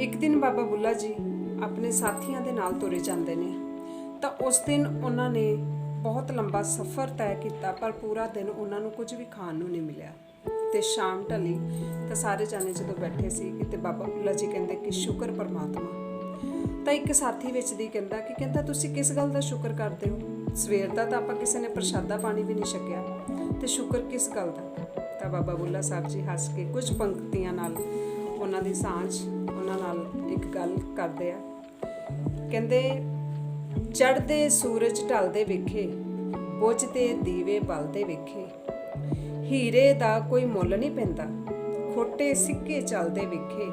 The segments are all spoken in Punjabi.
ਇੱਕ ਦਿਨ ਬਾਬਾ ਬੁੱਲਾ ਜੀ ਆਪਣੇ ਸਾਥੀਆਂ ਦੇ ਨਾਲ ਤੁਰੇ ਜਾਂਦੇ ਨੇ। ਤਾਂ ਉਸ ਦਿਨ ਉਹਨਾਂ ਨੇ ਬਹੁਤ ਲੰਬਾ ਸਫ਼ਰ ਤੈਅ ਕੀਤਾ, ਪਰ ਪੂਰਾ ਦਿਨ ਉਹਨਾਂ ਨੂੰ ਕੁਝ ਵੀ ਖਾਣ ਨੂੰ ਨਹੀਂ ਮਿਲਿਆ। ਤੇ ਸ਼ਾਮ ਢਲੀ ਤਾਂ ਸਾਰੇ ਜਾਣੇ ਜਦੋਂ ਬੈਠੇ ਸੀ ਤੇ ਬਾਬਾ ਬੁੱਲਾ ਜੀ ਕਹਿੰਦੇ ਕਿ ਸ਼ੁਕਰ ਪਰਮਾਤਮਾ। ਤਾਂ ਇੱਕ ਸਾਥੀ ਵਿੱਚ ਦੀ ਕਹਿੰਦਾ ਕਿ ਕਹਿੰਦਾ ਤੁਸੀਂ ਕਿਸ ਗੱਲ ਦਾ ਸ਼ੁਕਰ ਕਰਦੇ ਹੋ? ਸਵੇਰ ਦਾ ਤਾਂ ਆਪਾਂ ਕਿਸੇ ਨੇ ਪ੍ਰਸ਼ਾਦਾ ਪਾਣੀ ਵੀ ਨਹੀਂ ਛਕਿਆ। ਤੇ ਸ਼ੁਕਰ ਕਿਸ ਗੱਲ ਦਾ? ਤਾਂ ਬਾਬਾ ਬੁੱਲਾ ਸਾਹਿਬ ਜੀ ਹੱਸ ਕੇ ਕੁਝ ਪੰਕਤੀਆਂ ਨਾਲ ਉਹਨਾਂ ਦੀ ਸਾਂਝ ਉਹਨਾਂ ਨਾਲ ਇੱਕ ਗੱਲ ਕਰਦੇ ਆ। ਕਹਿੰਦੇ, ਚੜ੍ਹਦੇ ਸੂਰਜ ਢਲਦੇ ਵੇਖੇ, ਬੁਝਦੇ ਦੀਵੇ ਬਲਦੇ ਵੇਖੇ। ਹੀਰੇ ਦਾ ਕੋਈ ਮੁੱਲ ਨਹੀਂ ਪੈਂਦਾ, ਖੋਟੇ ਸਿੱਕੇ ਚੱਲਦੇ ਵੇਖੇ।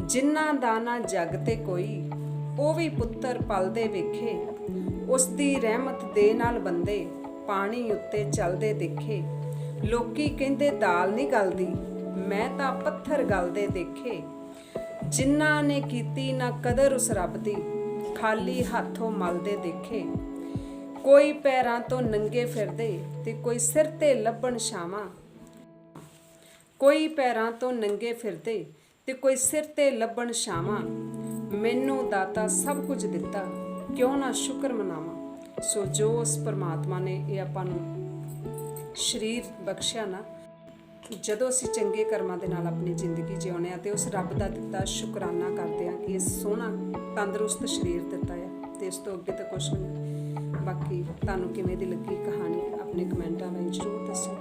ਜਿਨ੍ਹਾਂ ਦਾ ਨਾ ਜਗ ਤੇ ਕੋਈ, ਉਹ ਵੀ ਪੁੱਤਰ ਪਲਦੇ ਵੇਖੇ। ਉਸ ਦੀ ਰਹਿਮਤ ਦੇ ਨਾਲ ਬੰਦੇ ਪਾਣੀ ਉੱਤੇ ਚੱਲਦੇ ਦੇਖੇ। ਲੋਕੀ ਕਹਿੰਦੇ, ਦਾਲ ਨਹੀਂ ਗਲਦੀ, ਮੈਂ ਤਾਂ ਪੱਥਰ ਗਲਦੇ ਦੇਖੇ। ਜਿਨ੍ਹਾਂ ਨੇ ਕੀਤੀ ਨਾ ਕਦਰ ਉਸ ਰੱਬ ਦੀ, ਖਾਲੀ ਹੱਥੋਂ ਮਲਦੇ ਦੇਖੇ। ਕੋਈ ਪੈਰਾਂ ਤੋਂ ਨੰਗੇ ਫਿਰਦੇ ਤੇ ਕੋਈ ਸਿਰ ਤੇ ਲੱਭਣ ਛਾਵਾਂ। ਕੋਈ ਪੈਰਾਂ ਤੋਂ ਨੰਗੇ ਫਿਰਦੇ ਤੇ ਕੋਈ ਸਿਰ ਤੇ ਲੱਭਣ ਛਾਵਾਂ। ਮੈਨੂੰ ਦਾਤਾ ਸਭ ਕੁਝ ਦਿੱਤਾ, ਕਿਉਂ ਨਾ ਸ਼ੁਕਰ ਮਨਾਵਾਂ? ਸੋ ਜੋ ਉਸ ਪਰਮਾਤਮਾ ਨੇ ਇਹ ਆਪਾਂ ਨੂੰ ਸਰੀਰ ਬਖਸ਼ਿਆ ਨਾ ਜਦੋਂ ਅਸੀਂ ਚੰਗੇ ਕਰਮਾਂ ਦੇ ਨਾਲ ਆਪਣੀ ਜ਼ਿੰਦਗੀ ਜਿਉਂਦੇ ਆ ਤੇ ਉਸ ਰੱਬ ਦਾ ਦਿੱਤਾ ਸ਼ੁਕਰਾਨਾ ਕਰਦੇ ਆ ਕਿ ਇਹ ਸੋਹਣਾ, ਤੰਦਰੁਸਤ ਸਰੀਰ ਦਿੱਤਾ ਹੈ ਤੇ ਇਸ ਤੋਂ ਅੱਗੇ ਤਾਂ ਕੁਝ ਨਹੀਂ। ਬਾਕੀ ਤੁਹਾਨੂੰ ਕਿਵੇਂ ਦੀ ਲੱਗੀ ਕਹਾਣੀ, ਆਪਣੇ ਕਮੈਂਟਾਂ ਵਿੱਚ ਜ਼ਰੂਰ ਦੱਸੋ।